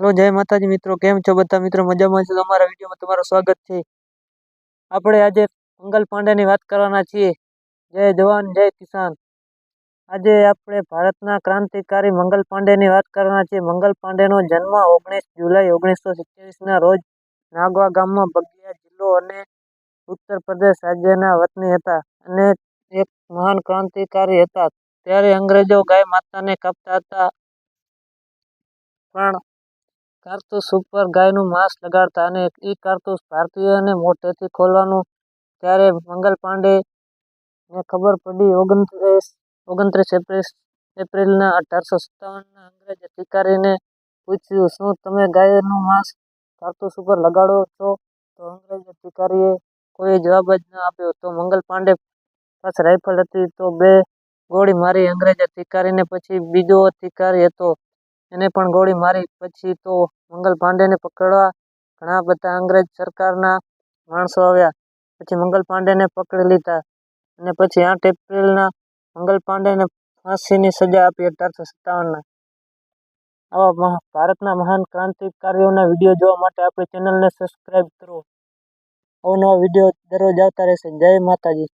Hello, જય માતાજી મિત્રો. કેમ છો બધા મિત્રો? મજામાં છો? તમારા વિડીયોમાં તમારું સ્વાગત છે. આપણે આજે મંગલ પાંડેની વાત કરવાના છીએ. જય જવાન, જય કિસાન. આજે આપણે ભારતના ક્રાંતિકારી મંગલ પાંડેની વાત કરવાના છીએ. મંગલ પાંડેનો જન્મ ઓગણીસ જુલાઈ ઓગણીસો સિત્યાવીસના રોજ નાગવા ગામમાં બગિયા જિલ્લો અને ઉત્તર પ્રદેશ રાજ્યના વતની હતા અને એક મહાન ક્રાંતિકારી હતા. ત્યારે અંગ્રેજો ગાય માતાને કાપતા હતા. પણ કારતૂસ ઉપર ગાયનું માંસ લગાડતા અને એ કારતૂસ ભારતીયોને મોટેથી ખોલવાનું. ત્યારે મંગલ પાંડે ને ખબર પડી ઓગણત્રીસ ઓગણત્રીસ એપ્રિલ, એપ્રિલના અઢારસો સત્તાવનના અંગ્રેજ અધિકારીને પૂછ્યું, શું તમે ગાયનું માંસ કારતૂસ ઉપર લગાડો છો? તો અંગ્રેજ અધિકારીએ કોઈ જવાબ જ ન આપ્યો. તો મંગલ પાંડે પાસે રાઇફલ હતી તો બે ગોળી મારી અંગ્રેજ અધિકારીને, પછી બીજો અધિકારી હતો. એને પણ ગોળી મારી. પછી તો મંગલ પાંડેને પકડવા ઘણા બધા અંગ્રેજ સરકારના માણસો આવ્યા. પછી મંગલ પાંડેને પકડી લીધા અને પછી આઠ એપ્રિલના મંગલ પાંડેને ફાંસીની સજા આપી અઢારસો સત્તાવનના. આવા ભારતના મહાન ક્રાંતિકારીઓના વીડિયો જોવા માટે આપણી ચેનલને સબસ્ક્રાઈબ કરો. અવનવા વીડિયો દરરોજ આવતા રહેશે. જય માતાજી.